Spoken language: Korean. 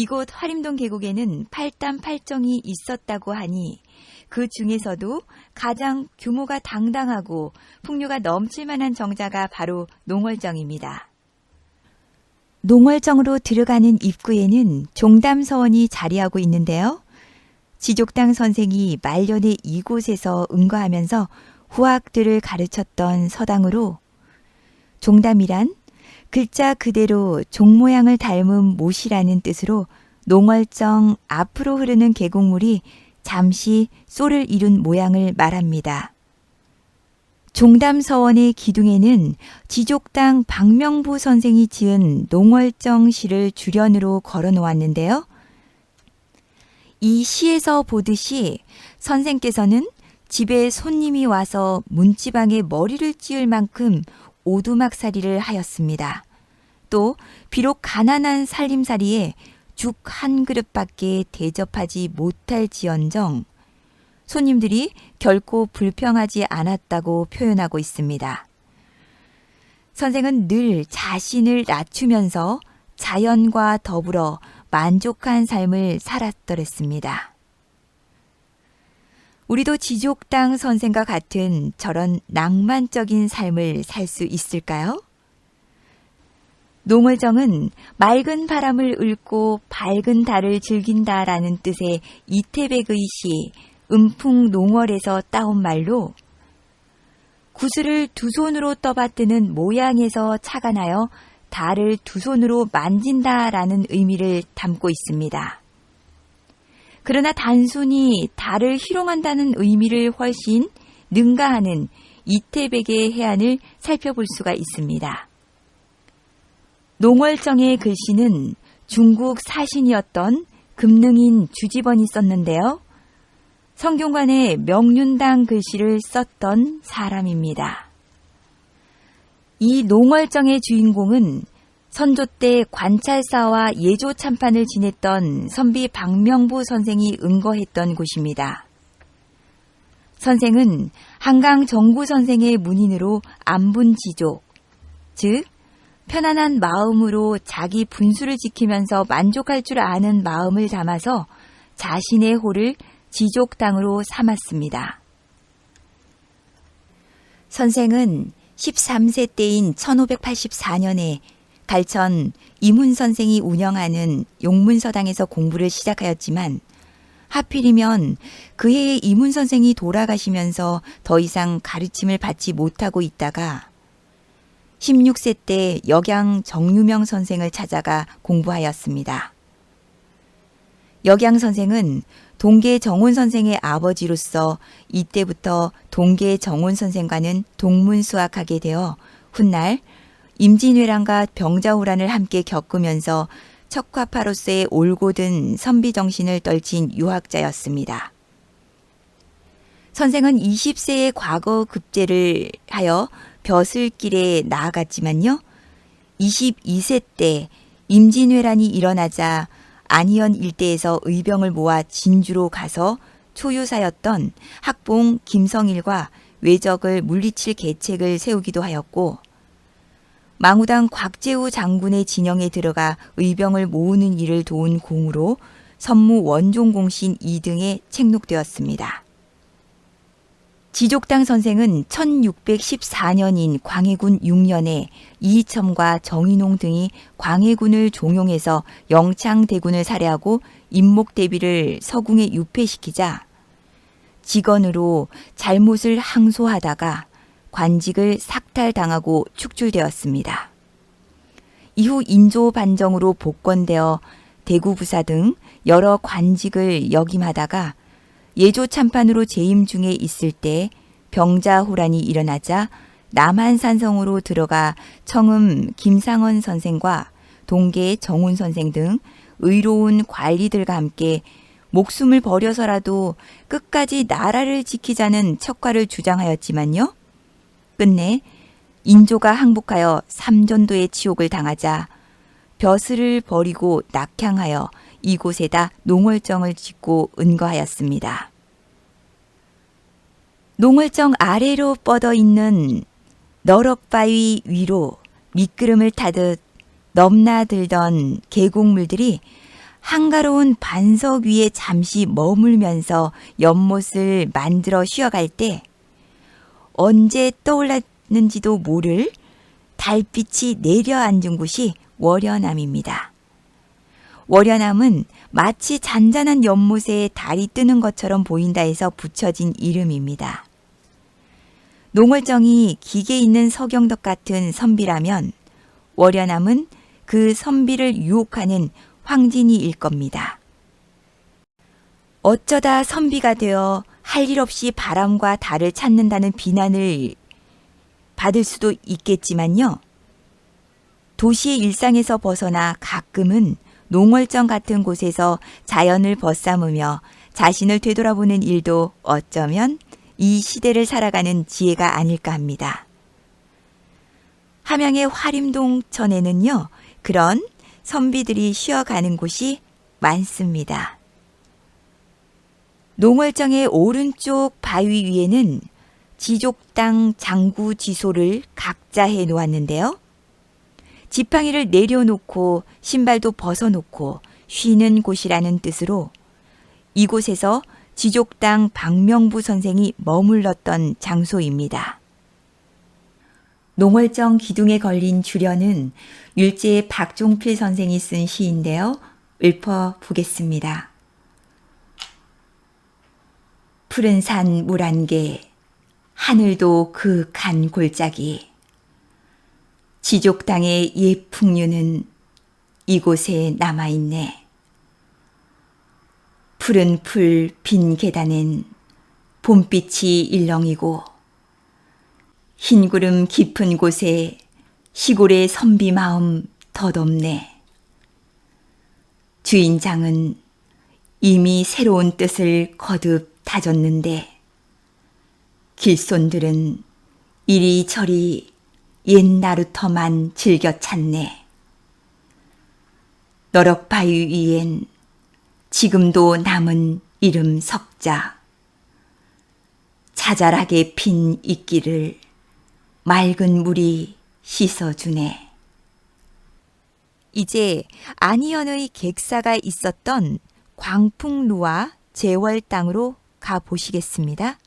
이곳 화림동 계곡에는 팔담팔정이 있었다고 하니 그 중에서도 가장 규모가 당당하고 풍류가 넘칠 만한 정자가 바로 농월정입니다. 농월정으로 들어가는 입구에는 종담서원이 자리하고 있는데요. 지족당 선생이 말년에 이곳에서 응거하면서 후학들을 가르쳤던 서당으로 종담이란 글자 그대로 종 모양을 닮은 못이라는 뜻으로 농월정 앞으로 흐르는 계곡물이 잠시 쏘를 이룬 모양을 말합니다. 종담서원의 기둥에는 지족당 박명부 선생이 지은 농월정 시를 주련으로 걸어 놓았는데요. 이 시에서 보듯이 선생께서는 집에 손님이 와서 문지방에 머리를 찌을 만큼 오두막살이를 하였습니다. 또 비록 가난한 살림살이에 죽 한 그릇밖에 대접하지 못할 지언정 손님들이 결코 불평하지 않았다고 표현하고 있습니다. 선생은 늘 자신을 낮추면서 자연과 더불어 만족한 삶을 살았더랬습니다. 우리도 지족당 선생과 같은 저런 낭만적인 삶을 살 수 있을까요? 농월정은 맑은 바람을 읊고 밝은 달을 즐긴다라는 뜻의 이태백의 시 음풍 농월에서 따온 말로 구슬을 두 손으로 떠받드는 모양에서 착안하여 달을 두 손으로 만진다라는 의미를 담고 있습니다. 그러나 단순히 달을 희롱한다는 의미를 훨씬 능가하는 이태백의 해안을 살펴볼 수가 있습니다. 농월정의 글씨는 중국 사신이었던 금능인 주지번이 썼는데요. 성균관에 명륜당 글씨를 썼던 사람입니다. 이 농월정의 주인공은 선조 때 관찰사와 예조 참판을 지냈던 선비 박명부 선생이 응거했던 곳입니다. 선생은 한강 정구 선생의 문인으로 안분지족, 즉 편안한 마음으로 자기 분수를 지키면서 만족할 줄 아는 마음을 담아서 자신의 호를 지족당으로 삼았습니다. 선생은 13세 때인 1584년에 갈천 이문 선생이 운영하는 용문서당에서 공부를 시작하였지만 하필이면 그 해에 이문 선생이 돌아가시면서 더 이상 가르침을 받지 못하고 있다가 16세 때 역양 정유명 선생을 찾아가 공부하였습니다. 역양 선생은 동계 정훈 선생의 아버지로서 이때부터 동계 정훈 선생과는 동문수학하게 되어 훗날 임진왜란과 병자호란을 함께 겪으면서 척화파로서의 올곧은 선비 정신을 떨친 유학자였습니다. 선생은 20세의 과거 급제를 하여 벼슬길에 나아갔지만요. 22세 때 임진왜란이 일어나자 안희연 일대에서 의병을 모아 진주로 가서 초유사였던 학봉 김성일과 외적을 물리칠 계책을 세우기도 하였고 망우당 곽재우 장군의 진영에 들어가 의병을 모으는 일을 도운 공으로 선무 원종공신 2등에 책록되었습니다. 지족당 선생은 1614년인 광해군 6년에 이첨과 정인홍 등이 광해군을 종용해서 영창대군을 살해하고 임목대비를 서궁에 유폐시키자 직언으로 잘못을 항소하다가 관직을 삭탈당하고 축출되었습니다. 이후 인조 반정으로 복권되어 대구 부사 등 여러 관직을 역임하다가 예조 참판으로 재임 중에 있을 때 병자 호란이 일어나자 남한 산성으로 들어가 청음 김상원 선생과 동계 정훈 선생 등 의로운 관리들과 함께 목숨을 버려서라도 끝까지 나라를 지키자는 척화를 주장하였지만요. 끝내 인조가 항복하여 삼전도의 치욕을 당하자 벼슬을 버리고 낙향하여 이곳에다 농월정을 짓고 은거하였습니다. 농월정 아래로 뻗어 있는 너럭바위 위로 미끄럼을 타듯 넘나들던 계곡물들이 한가로운 반석 위에 잠시 머물면서 연못을 만들어 쉬어갈 때 언제 떠올랐는지도 모를 달빛이 내려앉은 곳이 월연암입니다. 월연암은 마치 잔잔한 연못에 달이 뜨는 것처럼 보인다 해서 붙여진 이름입니다. 농월정이 기계 있는 서경덕 같은 선비라면 월연암은 그 선비를 유혹하는 황진이일 겁니다. 어쩌다 선비가 되어 할 일 없이 바람과 달을 찾는다는 비난을 받을 수도 있겠지만요. 도시의 일상에서 벗어나 가끔은 농월정 같은 곳에서 자연을 벗삼으며 자신을 되돌아보는 일도 어쩌면 이 시대를 살아가는 지혜가 아닐까 합니다. 함양의 화림동천에는요, 그런 선비들이 쉬어가는 곳이 많습니다. 농월정의 오른쪽 바위 위에는 지족당 장구 지소를 각자 해 놓았는데요. 지팡이를 내려놓고 신발도 벗어놓고 쉬는 곳이라는 뜻으로 이곳에서 지족당 박명부 선생이 머물렀던 장소입니다. 농월정 기둥에 걸린 주련은 율제 박종필 선생이 쓴 시인데요. 읊어 보겠습니다. 푸른 산 물 안개, 하늘도 그 간 골짜기. 지족당의 옛 풍류는 이곳에 남아있네. 푸른 풀 빈 계단엔 봄빛이 일렁이고 흰 구름 깊은 곳에 시골의 선비 마음 덧없네. 주인장은 이미 새로운 뜻을 거듭 다졌는데 길손들은 이리저리 옛 나루터만 즐겨 찾네. 너럭 바위 위엔 지금도 남은 이름 석자. 자잘하게 핀 이끼를 맑은 물이 씻어주네. 이제 안희연의 객사가 있었던 광풍루와 제월 땅으로 가 보시겠습니다.